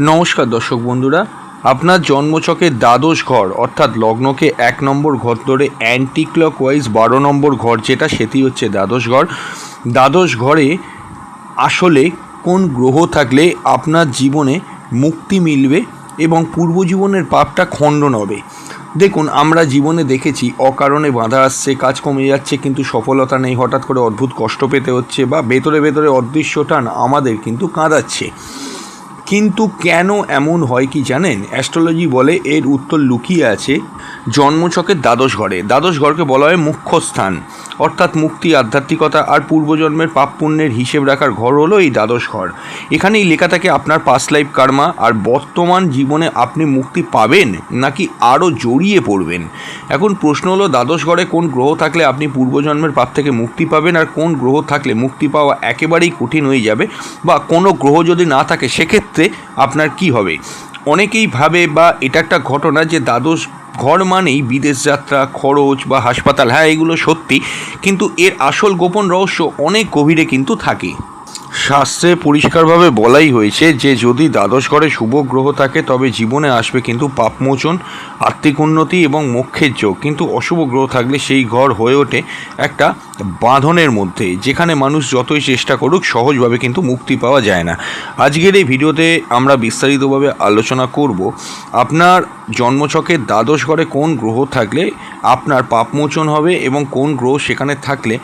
নমস্কার দর্শক বন্ধুরা, আপনার জন্মছকের দ্বাদশ ঘর, অর্থাৎ লগ্নকে এক নম্বর ঘর ধরে অ্যান্টি ক্লকওয়াইজ বারো নম্বর ঘর যেটা, সেটি হচ্ছে দ্বাদশ ঘর। দ্বাদশ ঘরে আসলে কোন গ্রহ থাকলে আপনার জীবনে মুক্তি মিলবে এবং পূর্বজীবনের পাপটা খণ্ডন হবে দেখুন, আমরা জীবনে দেখেছি, অকারণে বাধা আসছে, কাজ কমে যাচ্ছে, কিন্তু সফলতা নেই, হঠাৎ করে অদ্ভুত কষ্ট পেতে হচ্ছে বা ভেতরে ভেতরে অদৃশ্য টান আমাদের কিন্তু কাঁদাচ্ছে। কিন্তু কেন এমন হয় কি জানেন? অ্যাস্ট্রোলজি বলে এর উত্তর লুকিয়ে আছে জন্মছকের দ্বাদশ ঘরে। দ্বাদশ ঘরকে বলা হয় মুখ্য স্থান। অর্থাৎ মুক্তি, আধ্যাত্মিকতা আর পূর্বজন্মের পাপ পুণ্যের হিসেব রাখার ঘর হলো এই দ্বাদশ ঘর। এখানেই লেখা থাকে, আপনার পাস্ট লাইফ কার্মা আর বর্তমান জীবনে আপনি মুক্তি পাবেন নাকি আরও জড়িয়ে পড়বেন? এখন প্রশ্ন হলো, দ্বাদশ ঘরে কোন গ্রহ থাকলে আপনি পূর্বজন্মের পাপ থেকে মুক্তি পাবেন, আর কোন গ্রহ থাকলে মুক্তি পাওয়া একেবারেই কঠিন হয়ে যাবে? বা কোনো গ্রহ যদি না থাকে, সেক্ষেত্রে আপনার কি হবে? অনেকেই ভাবে বা এটা একটা ঘটনা যে দ্বাদশ ঘর মানেই বিদেশ যাত্রা, খরচ বা হাসপাতাল। হ্যাঁ এগুলো সত্যি, কিন্তু এর আসল গোপন রহস্য অনেক গভীরে কিন্তু থাকে। শাস্ত্রে পরিষ্কারভাবে বলাই হয়েছে যে যদি দ্বাদশ ঘরে শুভ গ্রহ থাকে, তবে জীবনে আসবে কিন্তু পাপমোচন আর্থিক উন্নতি এবং মোক্ষের যোগ। কিন্তু অশুভ গ্রহ থাকলে সেই ঘর হয়ে ওঠে একটা বাঁধনের মধ্যে, যেখানে মানুষ যতই চেষ্টা করুক, সহজভাবে কিন্তু মুক্তি পাওয়া যায় না। আজকের এই ভিডিওতে আমরা বিস্তারিতভাবে আলোচনা করব, আপনার জন্মছকের দ্বাদশ ঘরে কোন গ্রহ থাকলে আপনার পাপমোচন হবে এবং কোন গ্রহ সেখানে থাকলে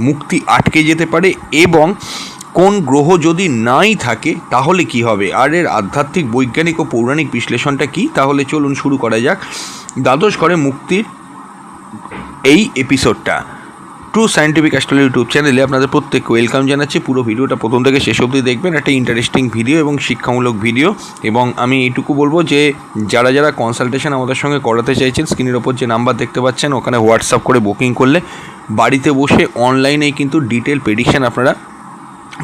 মুক্তি আটকে যেতে পারে এবং কোন গ্রহ যদি নাই থাকে, তাহলে কি হবে? আর এর আধ্যাত্মিক, বৈজ্ঞানিক ও পৌরাণিক বিশ্লেষণটা কি? তাহলে চলুন শুরু করা যাক। দ্বাদশ ঘরে মুক্তির এই এপিসোডটা ট্রু সায়েন্টিফিক অ্যাস্ট্রোলজি ইউটিউব চ্যানেলে আপনাদের প্রত্যেককে ওয়েলকাম জানাচ্ছি। পুরো ভিডিওটা প্রথম থেকে শেষ অবধি দেখবেন। একটা ইন্টারেস্টিং ভিডিও এবং শিক্ষামূলক ভিডিও এবং আমি এইটুকু বলব যে, যারা যারা কনসালটেশন আমাদের সঙ্গে করাতে চাইছেন স্ক্রিনের ওপর যে নাম্বার দেখতে পাচ্ছেন, ওখানে হোয়াটসঅ্যাপ করে বুকিং করলে বাড়িতে বসে অনলাইনেই কিন্তু ডিটেল প্রেডিকশান আপনারা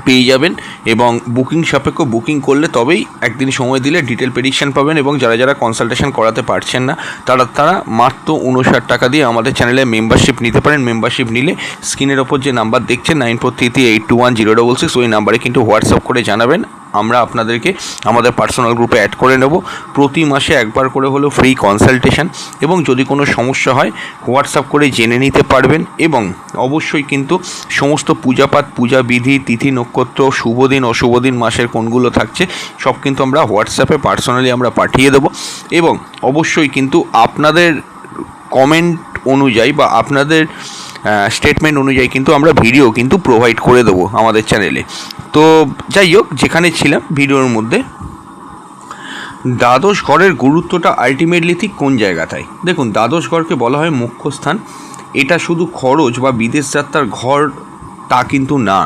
পেয়ে যাবেন এবং বুকিং সাপেক্ষ বুকিং করলে তবেই একদিন সময় দিলে ডিটেল প্রেডিকশান পাবেন এবং যারা যারা কনসালটেশন করাতে পারছেন না, তারা তারা মাত্র উনষাট টাকা দিয়ে আমাদের চ্যানেলে মেম্বারশিপ নিতে পারেন। মেম্বারশিপ নিলে স্ক্রিনের ওপর যে নাম্বার দেখছেন nine four three three eight two one zero double six ওই নাম্বারে কিন্তু হোয়াটসঅ্যাপ করে জানাবেন। আমরা আপনাদেরকে আমাদের পার্সোনাল গ্রুপে অ্যাড করে নেব। প্রতি মাসে একবার করে হলো ফ্রি কনসালটেশন এবং যদি কোনো সমস্যা হয় হোয়াটসঅ্যাপ করে জেনে নিতে পারবেন এবং অবশ্যই কিন্তু সমস্ত পূজাপাঠ, পূজা বিধি, তিথি, নক্ষত্র শুভ দিন অশুভ দিন মাসের কোনগুলো থাকছে, সব কিন্তু আমরা হোয়াটসঅ্যাপে পার্সোনালি আমরা পাঠিয়ে দেবো এবং অবশ্যই কিন্তু আপনাদের কমেন্ট অনুযায়ী বা আপনাদের স্টেটমেন্ট অনুযায়ী কিন্তু আমরা ভিডিও কিন্তু প্রোভাইড করে দেবো আমাদের চ্যানেলে তো যাই হোক যেখানে ছিলাম ভিডিওর মধ্যে, দ্বাদশ ঘরের গুরুত্বটা আলটিমেটলি ঠিক কোন জায়গাটায়? দেখুন, দ্বাদশ ঘরকে বলা হয় মুখ্য স্থান। এটা শুধু খরচ বা বিদেশ যাত্রার ঘর তা কিন্তু না।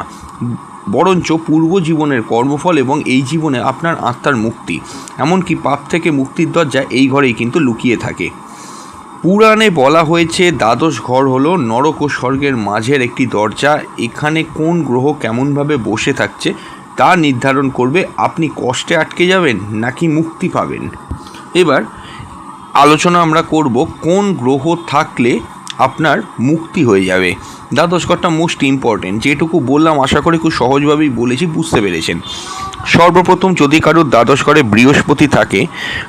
বরঞ্চ পূর্ব জীবনের কর্মফল এবং এই জীবনে আপনার আত্মার মুক্তি। এমনকি পাপ থেকে মুক্তির দরজা এই ঘরেই কিন্তু লুকিয়ে থাকে। পুরাণে বলা হয়েছে, দ্বাদশ ঘর হলো নরক ও স্বর্গের মাঝের একটি দরজা। এখানে কোন গ্রহ কেমনভাবে বসে থাকছে, তা নির্ধারণ করবে। আপনি কষ্টে আটকে যাবেন নাকি মুক্তি পাবেন? এবার আলোচনা আমরা করব, কোন গ্রহ থাকলে আপনার মুক্তি হয়ে যাবে? দ্বাদশ ঘরটা মোস্ট ইম্পর্টেন্ট যেটুকু বললাম, আশা করি খুব সহজভাবেই বলেছি, বুঝতে পেরেছেন। সর্বপ্রথম যদি কারোর দ্বাদশ ঘরে বৃহস্পতি থাকে,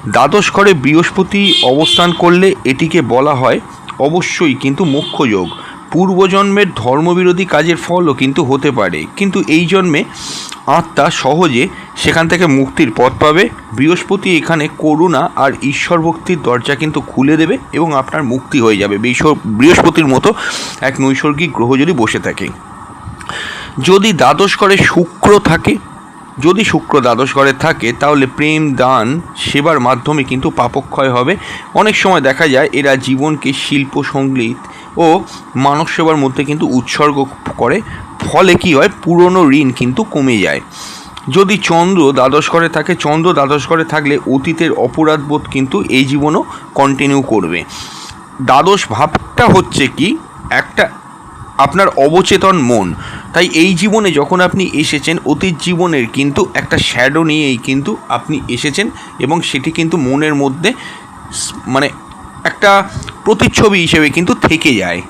দ্বাদশ ঘরে বৃহস্পতি অবস্থান করলে এটিকে বলা হয় অবশ্যই কিন্তু মুখ্য পূর্বজন্মের ধর্মবিরোধী কাজের ফলও কিন্তু হতে পারে। কিন্তু এই জন্মে আত্মা সহজে সেখান থেকে মুক্তির পথ পাবে। বৃহস্পতি এখানে করুণা আর ঈশ্বর ভক্তির দরজা কিন্তু খুলে দেবে এবং আপনার মুক্তি হয়ে যাবে। বৃহস্পতির মতো এক নৈসর্গিক গ্রহ যদি বসে থাকে। যদি দ্বাদশ ঘরে শুক্র থাকে যদি শুক্র দ্বাদশ ঘরে থাকে, তাহলে প্রেম, দান, সেবার মাধ্যমে কিন্তু পাপক্ষয় হবে। অনেক সময় দেখা যায় এরা জীবনকে শিল্প, সংগীত ও মানব সেবার মধ্যে কিন্তু উৎসর্গ করে। ফলে কি হয়? পুরনো ঋণ কিন্তু কমে যায়। যদি চন্দ্র দ্বাদশ ঘরে থাকে, চন্দ্র দ্বাদশ ঘরে থাকলে অতীতের অপরাধবোধ কিন্তু এই জীবনও কন্টিনিউ করবে। দ্বাদশ ভাবটা হচ্ছে কি? একটা আপনার অবচেতন মন। তাই এই জীবনে যখন আপনি এসেছেন, অতীত জীবনের কিন্তু একটা শ্যাডো নিয়েই কিন্তু আপনি এসেছেন এবং সেটি কিন্তু মনের মধ্যে মানে একটা প্রতিচ্ছবি হিসেবে কিন্তু থেকে যায়।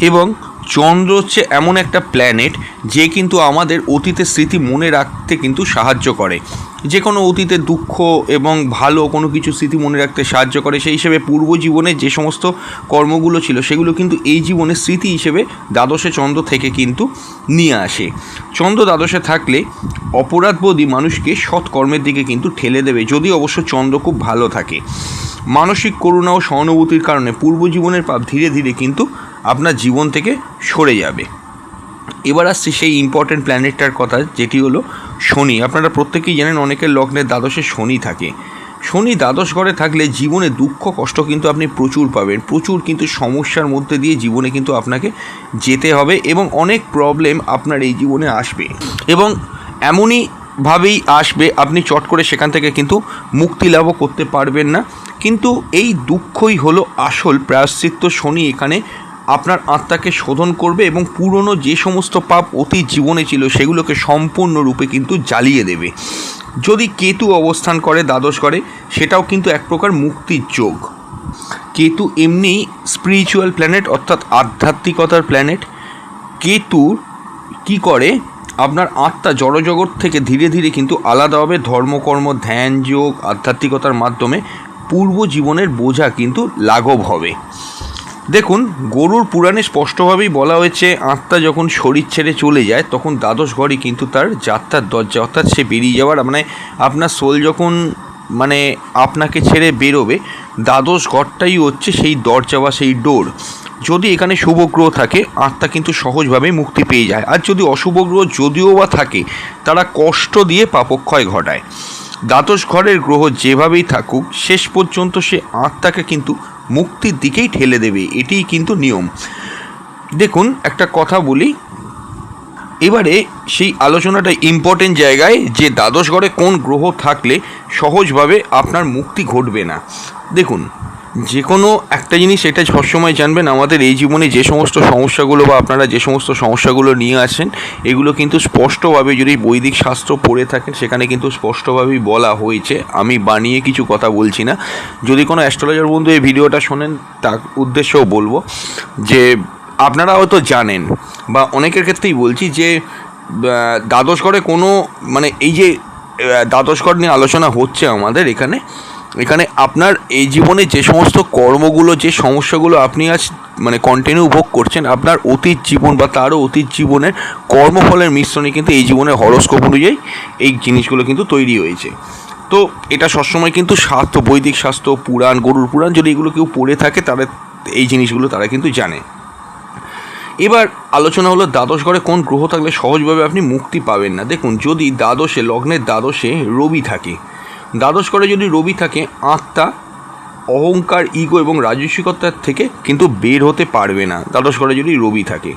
এবং চন্দ্র হচ্ছে এমন একটা প্ল্যানেট যে কিন্তু আমাদের অতীতের স্মৃতি মনে রাখতে কিন্তু সাহায্য করে। যে কোনো অতীতে দুঃখ এবং ভালো কোনো কিছু স্মৃতি মনে রাখতে সাহায্য করে, সেই হিসেবে পূর্ব জীবনে যে সমস্ত কর্মগুলো ছিল, সেগুলো কিন্তু এই জীবনের স্মৃতি হিসেবে দ্বাদশে চন্দ্র থেকে কিন্তু নিয়ে আসে। চন্দ্র দ্বাদশে থাকলে অপরাধবোধী মানুষকে সৎ কর্মের দিকে কিন্তু ঠেলে দেবে যদি অবশ্য চন্দ্র খুব ভালো থাকে। মানসিক করুণা ও সহানুভূতির কারণে পূর্ব জীবনের পাপ ধীরে ধীরে কিন্তু আপনার জীবন থেকে সরে যাবে। এবার আসছি সেই ইম্পর্ট্যান্ট প্ল্যানেটটার কথা, যেটি হলো শনি। আপনারা প্রত্যেকেই জানেন অনেকের লগ্নের দ্বাদশে শনি থাকে। শনি দ্বাদশ ঘরে থাকলে জীবনে দুঃখ, কষ্ট কিন্তু আপনি প্রচুর পাবেন। প্রচুর কিন্তু সমস্যার মধ্যে দিয়ে জীবনে কিন্তু আপনাকে যেতে হবে এবং অনেক প্রবলেম আপনার এই জীবনে আসবে। এবং এমনই ভাবেই আসবে, আপনি চট করে সেখান থেকে কিন্তু মুক্তি লাভও করতে পারবেন না। কিন্তু এই দুঃখই হলো আসল প্রায়শ্চিত্ত শনি এখানে আপনার আত্মাকে শোধন করবে এবং পুরনো যে সমস্ত পাপ অতীত জীবনে ছিল সেগুলোকে সম্পূর্ণরূপে কিন্তু জ্বালিয়ে দেবে। যদি কেতু অবস্থান করে, দ্বাদশ করে সেটাও কিন্তু এক প্রকার মুক্তির যোগ। কেতু এমনি স্পিরিচুয়াল প্ল্যানেট অর্থাৎ আধ্যাত্মিকতার প্ল্যানেট কেতুর কি করে? আপনার আত্মা জড়জগৎ থেকে ধীরে ধীরে কিন্তু আলাদা হবে। ধর্মকর্ম, ধ্যান যোগ, আধ্যাত্মিকতার মাধ্যমে পূর্ব জীবনের বোঝা কিন্তু লাঘব হবে। দেখুন, গরুর পুরাণে স্পষ্টভাবেই বলা হয়েছে, আত্মা যখন শরীর ছেড়ে চলে যায়, তখন দ্বাদশ ঘরই কিন্তু তার যাত্রার দরজা, অর্থাৎ সে বেরিয়ে যাওয়ার মানে আপনার সোল যখন মানে আপনাকে ছেড়ে বেরোবে, দ্বাদশ ঘরটাই হচ্ছে সেই দরজা বা সেই ডোর যদি এখানে শুভ গ্রহ থাকে, আত্মা কিন্তু সহজভাবে মুক্তি পেয়ে যায়। আর যদি অশুভ গ্রহ যদিও বা থাকে, তারা কষ্ট দিয়ে পাপক্ষয় ঘটায়। দ্বাদশ ঘরের গ্রহ যেভাবেই থাকুক, শেষ পর্যন্ত সে আত্মাকে কিন্তু মুক্তির দিকেই ঠেলে দেবে, এটিই কিন্তু নিয়ম। দেখুন, একটা কথা বলি। এবারে সেই আলোচনাটা ইম্পর্টেন্ট জায়গায় যে দ্বাদশ ঘরে কোন গ্রহ থাকলে সহজভাবে আপনার মুক্তি ঘটবে না। দেখুন যে কোনো একটা জিনিস এটা সবসময় জানবেন, আমাদের এই জীবনে যে সমস্ত সমস্যাগুলো বা আপনারা যে সমস্ত সমস্যাগুলো নিয়ে আসেন এগুলো কিন্তু স্পষ্টভাবে যদি বৈদিক শাস্ত্র পড়ে থাকেন, সেখানে কিন্তু স্পষ্টভাবেই বলা হয়েছে। আমি বানিয়ে কিছু কথা বলছি না। যদি কোনো অ্যাস্ট্রোলজার বন্ধু এই ভিডিওটা শোনেন, তার উদ্দেশ্যও বলব যে, আপনারা হয়তো জানেন বা অনেকের ক্ষেত্রেই বলছি যে দ্বাদশ ঘরে কোনো মানে এই যে দ্বাদশ ঘর নিয়ে আলোচনা হচ্ছে আমাদের এখানে এখানে আপনার এই জীবনে যে সমস্ত কর্মগুলো, যে সমস্যাগুলো আপনি আজ মানে কন্টিনিউ ভোগ করছেন, আপনার অতীত জীবন বা তারও অতীত জীবনের কর্মফলের মিশ্রণে কিন্তু এই জীবনের হরস্কোপ অনুযায়ী এই জিনিসগুলো কিন্তু তৈরি হয়েছে। তো এটা সবসময় কিন্তু শাস্ত্র বৈদিক স্বাস্থ্য, পুরাণ, গরুর পুরাণ যদি এগুলো কেউ পড়ে থাকে তারা এই জিনিসগুলো তারা কিন্তু জানে। এবার আলোচনা হলো দ্বাদশ ঘরে কোন গ্রহ থাকলে সহজভাবে আপনি মুক্তি পাবেন না। দেখুন, যদি দ্বাদশে, লগ্নের দ্বাদশে রবি থাকে দ্বাদশ ঘরে যদি রবি থাকে, আত্মা, অহংকার, ইগো এবং রাজস্বিকতার থেকে কিন্তু বের হতে পারবে না, দ্বাদশ ঘরে যদি রবি থাকে।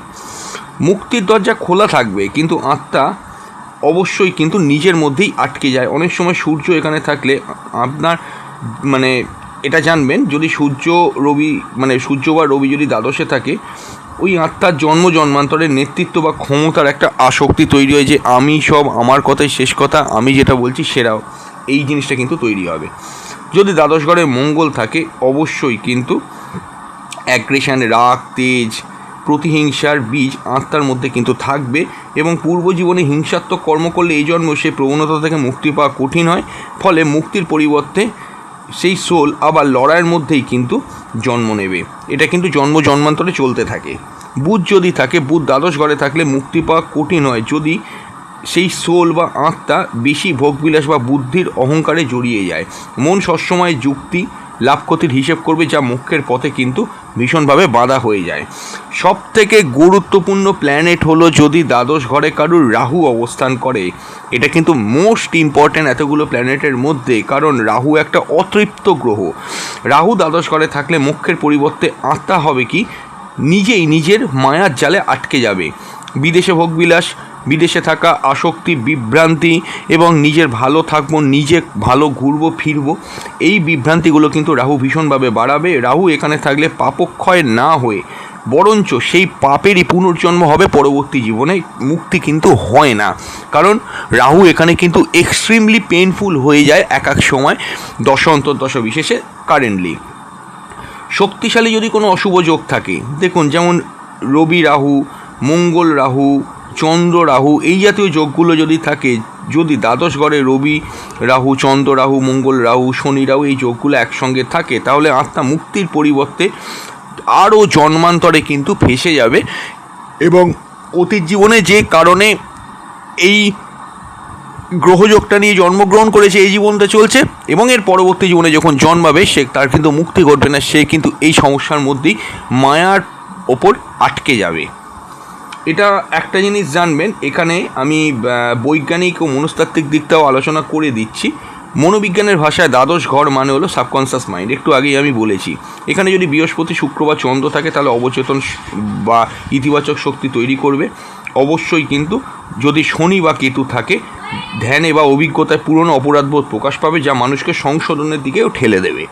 মুক্তির দরজা খোলা থাকবে, কিন্তু আত্মা অবশ্যই কিন্তু নিজের মধ্যেই আটকে যায়। অনেক সময় সূর্য এখানে থাকলে আপনার মানে এটা জানবেন, যদি সূর্য রবি মানে সূর্য বা রবি যদি দ্বাদশে থাকে, ওই আত্মার জন্ম, জন্মান্তরের নেতৃত্ব বা ক্ষমতার একটা আসক্তি তৈরি হয় যে, আমি সব, আমার কথাই শেষ কথা, আমি যেটা বলছি সেরাও। এই জিনিসটা কিন্তু তৈরি হবে। যদি দ্বাদশ ঘরে মঙ্গল থাকে, অবশ্যই কিন্তু অ্যাগ্রেশন রাগ, তেজ, প্রতিহিংসার বীজ আত্মার মধ্যে কিন্তু থাকবে এবং পূর্ব জীবনে হিংসাত্মক কর্ম করলে এই জন্ম সে প্রবণতা থেকে মুক্তি পাওয়া কঠিন হয়, ফলে মুক্তির পরিবর্তে সেই সোল আবার লড়াইয়ের মধ্যেই কিন্তু জন্ম নেবে। এটা কিন্তু জন্ম জন্মান্তরে চলতে থাকে। বুধ যদি থাকে, বুধ দ্বাদশ ঘরে থাকলে মুক্তি পাওয়া কঠিন হয়। যদি সেই সোল বা আত্মা বেশি ভোগবিলাস বা বুদ্ধির অহংকারে জড়িয়ে যায়। মন সবসময় যুক্তি লাভ ক্ষতির হিসেব করবে, যা মুখ্যের পথে কিন্তু ভীষণভাবে বাধা হয়ে যায়। সব থেকে গুরুত্বপূর্ণ প্ল্যানেট হলো যদি দ্বাদশ ঘরে কারুর রাহু অবস্থান করে। এটা কিন্তু মোস্ট ইম্পর্ট্যান্ট এতগুলো প্ল্যানেটের মধ্যে, কারণ রাহু একটা অতৃপ্ত গ্রহ। রাহু দ্বাদশ ঘরে থাকলে মুখ্যের পরিবর্তে আত্মা হবে কি? নিজেই নিজের মায়ার জালে আটকে যাবে। বিদেশে ভোগবিলাস বিদেশে থাকা আসক্তি, বিভ্রান্তি এবং নিজের ভালো থাকব, নিজে ভালো ঘুরবো, ফিরবো, এই বিভ্রান্তিগুলো কিন্তু রাহু ভীষণভাবে বাড়াবে। রাহু এখানে থাকলে পাপক্ষয় না হয়ে, বরঞ্চ সেই পাপেরই পুনর্জন্ম হবে পরবর্তী জীবনে, মুক্তি কিন্তু হয় না। কারণ রাহু এখানে কিন্তু এক্সট্রিমলি পেনফুল হয়ে যায় এক এক সময় দশ অন্তর্দশ বিশেষে কারেন্টলি শক্তিশালী যদি কোনো অশুভ যোগ থাকে, দেখুন যেমন রবি রাহু, মঙ্গল রাহু চন্দ্র রাহু, এই জাতীয় যোগগুলো যদি থাকে, যদি দ্বাদশ ঘরে রবি রাহু, চন্দ্র রাহু, মঙ্গল রাহু, শনি রাহু এই যোগগুলো একসঙ্গে থাকে, তাহলে আত্মা মুক্তির পরিবর্তে আরও জন্মান্তরে কিন্তু ফেসে যাবে এবং অতীত জীবনে যে কারণে এই গ্রহযোগটা নিয়ে জন্মগ্রহণ করেছে, এই জীবনটা চলছে এবং এর পরবর্তী জীবনে যখন জন্মাবে, সে তার কিন্তু মুক্তি ঘটবে না, সে কিন্তু এই সমস্যার মধ্যেই মায়ার ওপর আটকে যাবে। এটা একটা জিনিস জানবেন, এখানে আমি বৈজ্ঞানিক ও মনস্তাত্ত্বিক দিকটাও আলোচনা করে দিচ্ছি। মনোবিজ্ঞানের ভাষায় দ্বাদশ ঘর মানে হলো সাবকনসিয়াস মাইন্ড একটু আগেই আমি বলেছি। এখানে যদি বৃহস্পতি, শুক্র বা চন্দ্র থাকে, তাহলে অবচেতন বা ইতিবাচক শক্তি তৈরি করবে। অবশ্যই কিন্তু যদি শনি বা কেতু থাকে, ধ্যানে বা অভিজ্ঞতায় পুরনো অপরাধবোধ প্রকাশ পাবে, যা মানুষকে সংশোধনের দিকেও ঠেলে দেবে।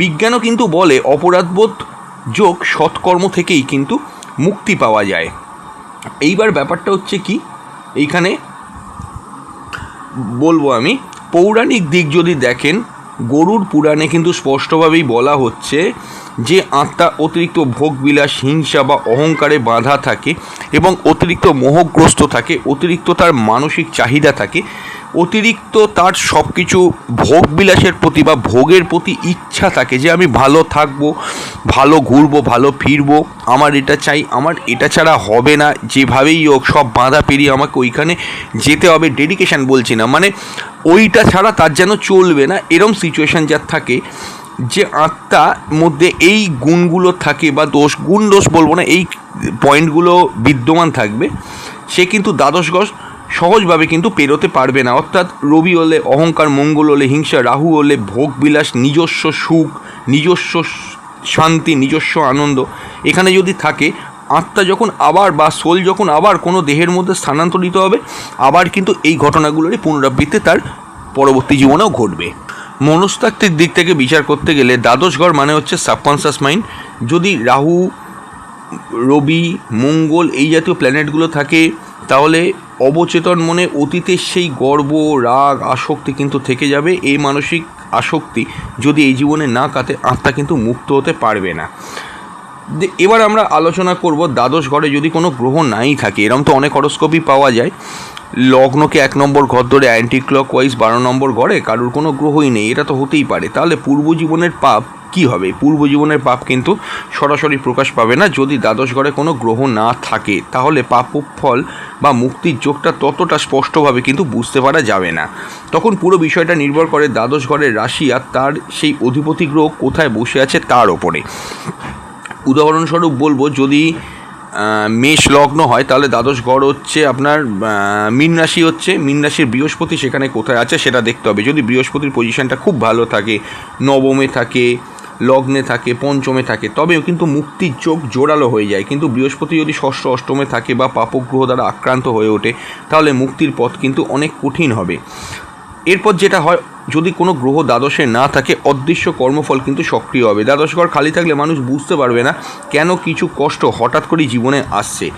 বিজ্ঞানও কিন্তু বলে, অপরাধবোধ যোগ সৎকর্ম থেকেই কিন্তু মুক্তি পাওয়া যায়। এইবার ব্যাপারটা হচ্ছে কি? এইখানে বলব আমি, পৌরাণিক দিক যদি দেখেন, গরুর পুরাণে কিন্তু স্পষ্টভাবেই বলা হচ্ছে যে আত্মা অতিরিক্ত ভোগবিলাস, হিংসা বা অহংকারে বাঁধা থাকে এবং অতিরিক্ত মোহগ্রস্ত থাকে, অতিরিক্ত তার মানসিক চাহিদা থাকে। অতিরিক্ত তার সব কিছু ভোগবিলাসের প্রতি বা ভোগের প্রতি ইচ্ছা থাকে যে আমি ভালো থাকব, ভালো ঘুরবো, ভালো ফিরবো, আমার এটা চাই, আমার এটা ছাড়া হবে না, যেভাবেই হোক সব বাঁধা পেরিয়ে আমাকে ওইখানে যেতে হবে ডেডিকেশান বলছি না মানে ওইটা ছাড়া তার যেন চলবে না, এরম সিচুয়েশান যার থাকে যে আত্মা মধ্যে এই গুণগুলো থাকে বা দোষ, গুণ দোষ বলব না, এই পয়েন্টগুলো বিদ্যমান থাকবে, সে কিন্তু দ্বাদশ সহজভাবে কিন্তু পেরোতে পারবে না। অর্থাৎ রবি হলে অহংকার, মঙ্গল হলে হিংসা, রাহু হলে ভোগ বিলাস নিজস্ব সুখ, নিজস্ব শান্তি, নিজস্ব আনন্দ এখানে যদি থাকে, আত্মা যখন আবার বা সোল যখন আবার কোনো দেহের মধ্যে স্থানান্তরিত হবে, আবার কিন্তু এই ঘটনাগুলোরই পুনরাবৃত্তি তার পরবর্তী জীবনেও ঘটবে। মনস্তাত্ত্বিক দিক থেকে বিচার করতে গেলে দ্বাদশ ঘর মানে হচ্ছে সাবকনসিয়াস মাইন্ড যদি রাহু, রবি, মঙ্গল এই জাতীয় প্ল্যানেটগুলো থাকে, তাহলে অবচেতন মনে অতীতের সেই গর্ব, রাগ, আসক্তি কিন্তু থেকে যাবে। এই মানসিক আসক্তি যদি এই জীবনে না কাটে, আত্মা কিন্তু মুক্ত হতে পারবে না। এবার আমরা আলোচনা করব দ্বাদশ ঘরে যদি কোনো গ্রহ নাই থাকে। এরম তো অনেক হরস্কোপই পাওয়া যায়। লগ্নকে এক নম্বর ঘর ধরে অ্যান্টি ক্লক ওয়াইজ বারো নম্বর ঘরে কারোর কোনো গ্রহই নেই। এটা তো হতেই পারে। তাহলে পূর্ব জীবনের পাপ কি হবে? পূর্ব জীবনের পাপ কিন্তু সরাসরি প্রকাশ পাবে না। যদি দ্বাদশ ঘরে কোনো গ্রহ না থাকে, তাহলে পাপ ফল বা মুক্তির যোগটা ততটা স্পষ্টভাবে কিন্তু বুঝতে পারা যাবে না। তখন পুরো বিষয়টা নির্ভর করে দ্বাদশ ঘরের রাশি আর তার সেই অধিপতি গ্রহ কোথায় বসে আছে তার ওপরে। উদাহরণস্বরূপ বলব, যদি মেষ লগ্ন হয়, তাহলে দ্বাদশ গড় হচ্ছে আপনার মীন রাশি হচ্ছে। মীন রাশির বৃহস্পতি সেখানে কোথায় আছে সেটা দেখতে হবে। যদি বৃহস্পতির পজিশনটা খুব ভালো থাকে, নবমে থাকে লগ্নে থাকে, পঞ্চমে থাকে, তবেও কিন্তু মুক্তির চোখ জোরালো হয়ে যায়। কিন্তু বৃহস্পতি যদি ষষ্ঠ অষ্টমে থাকে বা পাপগ্রহ দ্বারা আক্রান্ত হয়ে ওঠে, তাহলে মুক্তির পথ কিন্তু অনেক কঠিন হবে। এরপর যেটা হয়, যদি কোনো গ্রহ দ্বাদশে না থাকে, অদৃশ্য কর্মফল কিন্তু সক্রিয় হবে। দ্বাদশ ঘর খালি থাকলে মানুষ বুঝতে পারবে না, কেন কিছু কষ্ট হঠাৎ করেই জীবনে আসছে।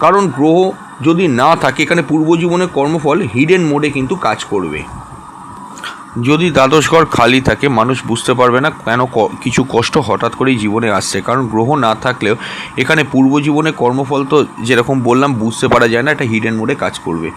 কারণ গ্রহ যদি না থাকে, এখানে পূর্ব জীবনে কর্মফল হিডেন মোডে কিন্তু কাজ করবে। যদি দ্বাদশ ঘর খালি থাকে, মানুষ বুঝতে পারবে না কেন কিছু কষ্ট হঠাৎ করেই জীবনে আসছে। কারণ গ্রহ না থাকলেও এখানে পূর্ব জীবনে কর্মফল তো যেরকম বললাম, বুঝতে পারা যায় না এটা হিডেন মোডে কাজ করবে।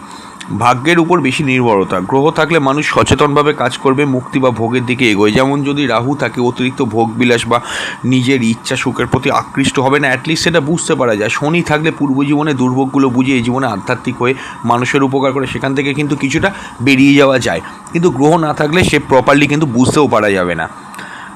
ভাগ্যের উপর বেশি নির্ভরতা। গ্রহ থাকলে মানুষ সচেতনভাবে কাজ করবে, মুক্তি বা ভোগের দিকে এগোয়। যেমন যদি রাহু থাকে, অতিরিক্ত ভোগ বিলাস বা নিজের ইচ্ছা সুখের প্রতি আকৃষ্ট হবে না অ্যাটলিস্ট সেটা বুঝতে পারা যায়। শনি থাকলে পূর্ব জীবনে দুর্ভোগগুলো বুঝে এই জীবনে আধ্যাত্মিক হয়ে মানুষের উপকার করে সেখান থেকে কিন্তু কিছুটা বেরিয়ে যাওয়া যায়। কিন্তু গ্রহ না থাকলে সে প্রপারলি কিন্তু বুঝতেও পারা যাবে না।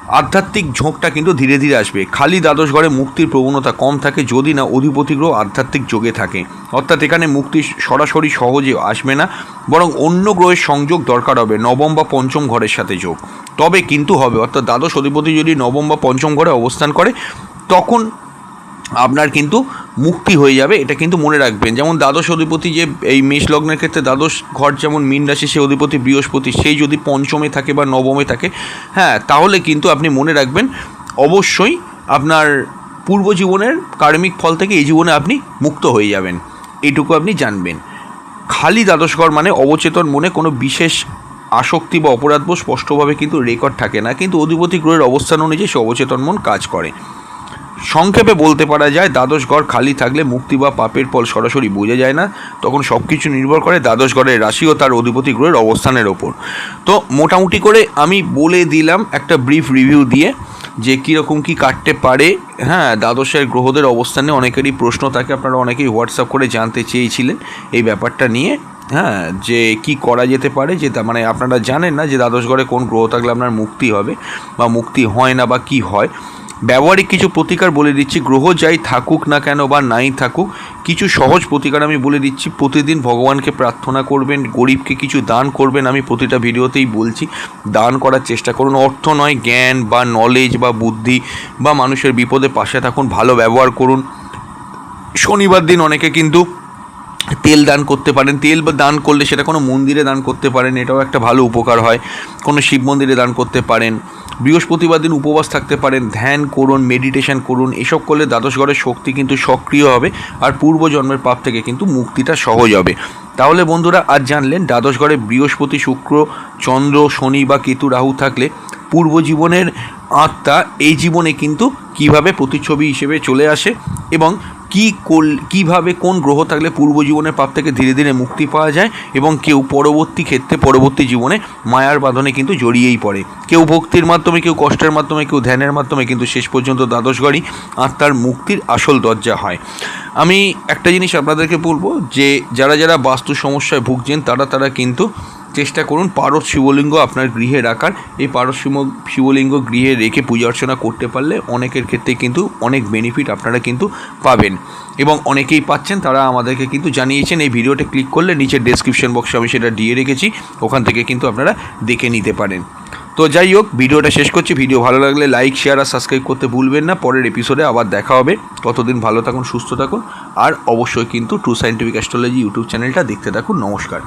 আধ্যাত্মিক ঝোঁকটা কিন্তু ধীরে ধীরে আসবে। খালি দ্বাদশ ঘরে মুক্তির প্রবণতা কম থাকে যদি না অধিপতি গ্রহ আধ্যাত্মিক যোগে থাকে। অর্থাৎ এখানে মুক্তি সরাসরি সহজে আসবে না, বরং অন্য গ্রহের সংযোগ দরকার হবে, নবম বা পঞ্চম ঘরের সাথে যোগ। তবে কিন্তু হবে, অর্থাৎ দ্বাদশ অধিপতি যদি নবম বা পঞ্চম ঘরে অবস্থান করে, তখন আপনার কিন্তু মুক্তি হয়ে যাবে, এটা কিন্তু মনে রাখবেন। যেমন দ্বাদশ অধিপতি যে এই মেষ লগ্নের ক্ষেত্রে দ্বাদশ ঘর যেমন মীন রাশি সে অধিপতি বৃহস্পতি, সেই যদি পঞ্চমে থাকে বা নবমে থাকে হ্যাঁ তাহলে কিন্তু আপনি মনে রাখবেন অবশ্যই আপনার পূর্ব জীবনের কার্মিক ফল থেকে এই জীবনে আপনি মুক্ত হয়ে যাবেন। এটুকু আপনি জানবেন। খালি দ্বাদশ ঘর মানে অবচেতন মনে কোনো বিশেষ আসক্তি বা অপরাধবোধ স্পষ্টভাবে কিন্তু রেকর্ড থাকে না। কিন্তু অধিপতি গ্রহের অবস্থান অনুযায়ী সে অবচেতন মন কাজ করে। সংক্ষেপে বলতে পারা যায়, দ্বাদশ ঘর খালি থাকলে মুক্তি বা পাপের ফল সরাসরি বোঝা যায় না। তখন সব কিছু নির্ভর করে দ্বাদশ ঘরের রাশি ও তার অধিপতি গ্রহের অবস্থানের ওপর। তো মোটামুটি করে আমি বলে দিলাম একটা ব্রিফ রিভিউ দিয়ে যে কীরকম কী কাটতে পারে। হ্যাঁ দ্বাদশের গ্রহদের অবস্থানে অনেকেরই প্রশ্ন থাকে, আপনারা অনেকেই হোয়াটসঅ্যাপ করে জানতে চেয়েছিলেন এই ব্যাপারটা নিয়ে। হ্যাঁ যে কি করা যেতে পারে, যে মানে আপনারা জানেন না যে দ্বাদশ ঘরে কোন গ্রহ থাকলে আপনার মুক্তি হবে বা মুক্তি হয় না বা কি হয়। ব্যবহারিক কিছু প্রতিকার বলে দিচ্ছি, গ্রহ যাই থাকুক না কেন বা নাই থাকুক, কিছু সহজ প্রতিকার আমি বলে দিচ্ছি, প্রতিদিন ভগবানকে প্রার্থনা করবেন, গরিবকে কিছু দান করবেন, আমি প্রতিটা ভিডিওতেই বলছি, দান করার চেষ্টা করুন। অর্থ নয়, জ্ঞান বা নলেজ বা বুদ্ধি বা মানুষের বিপদে পাশে থাকুন, ভালো ব্যবহার করুন। শনিবার দিন অনেকে কিন্তু তেল দান করতে পারেন। তেল দান করলে সেটা কোনো মন্দিরে দান করতে পারেন, এটাও একটা ভালো উপকার হয়। কোনো শিব মন্দিরে দান করতে পারেন। বৃহস্পতিবার দিন উপবাস থাকতে পারেন, ধ্যান করুন মেডিটেশন করুন, এসব করলে দ্বাদশ ঘরের শক্তি কিন্তু সক্রিয় হবে আর পূর্বজন্মের পাপ থেকে কিন্তু মুক্তিটা সহজ হবে। তাহলে বন্ধুরা, আজ জানলেন দ্বাদশ ঘরে বৃহস্পতি, শুক্র, চন্দ্র, শনি বা কেতু, রাহু থাকলে পূর্ব জীবনের আত্মা এই জীবনে কিন্তু কীভাবে প্রতিচ্ছবি হিসেবে চলে আসে এবং কি কীভাবে কোন গ্রহ থাকলে পূর্ব জীবনের পাপ থেকে ধীরে ধীরে মুক্তি পাওয়া যায় এবং কেউ পরবর্তী ক্ষেত্রে পরবর্তী জীবনে মায়ার বাঁধনে কিন্তু জড়িয়েই পড়ে। কেউ ভক্তির মাধ্যমে, কেউ কষ্টের মাধ্যমে, কেউ ধ্যানের মাধ্যমে কিন্তু শেষ পর্যন্ত দ্বাদশগড়ই আত্মার মুক্তির আসল দরজা হয়। আমি একটা জিনিস আপনাদেরকে বলব যে, যারা যারা বাস্তু সমস্যায় ভুগছেন, তারা তারা কিন্তু চেষ্টা করুন পারদ শিবলিঙ্গ আপনার গৃহে রাখার। এই পারদ শিবলিঙ্গ গৃহে রেখে পূজা অর্চনা করতে পারলে অনেকের ক্ষেত্রে কিন্তু অনেক বেনিফিট আপনারা কিন্তু পাবেন। এবং অনেকেই পাচ্ছেন, তারা আমাদেরকে কিন্তু জানিয়েছেন, এই ভিডিওটা ক্লিক করলে নিচের ডেসক্রিপশন বক্সে আমি সেটা দিয়ে রেখেছি, ওখান থেকে কিন্তু আপনারা দেখে নিতে পারেন। তো যাই হোক, ভিডিওটা শেষ করছি। ভিডিও ভালো লাগলে লাইক শেয়ার আর সাবস্ক্রাইব করতে ভুলবেন না। পরের এপিসোডে আবার দেখা হবে। ততদিন ভালো থাকুন, সুস্থ থাকুন। আর অবশ্যই কিন্তু ট্রু সাইন্টিফিক অ্যাস্ট্রোলজি ইউটিউব চ্যানেলটা দেখতে থাকুন। নমস্কার।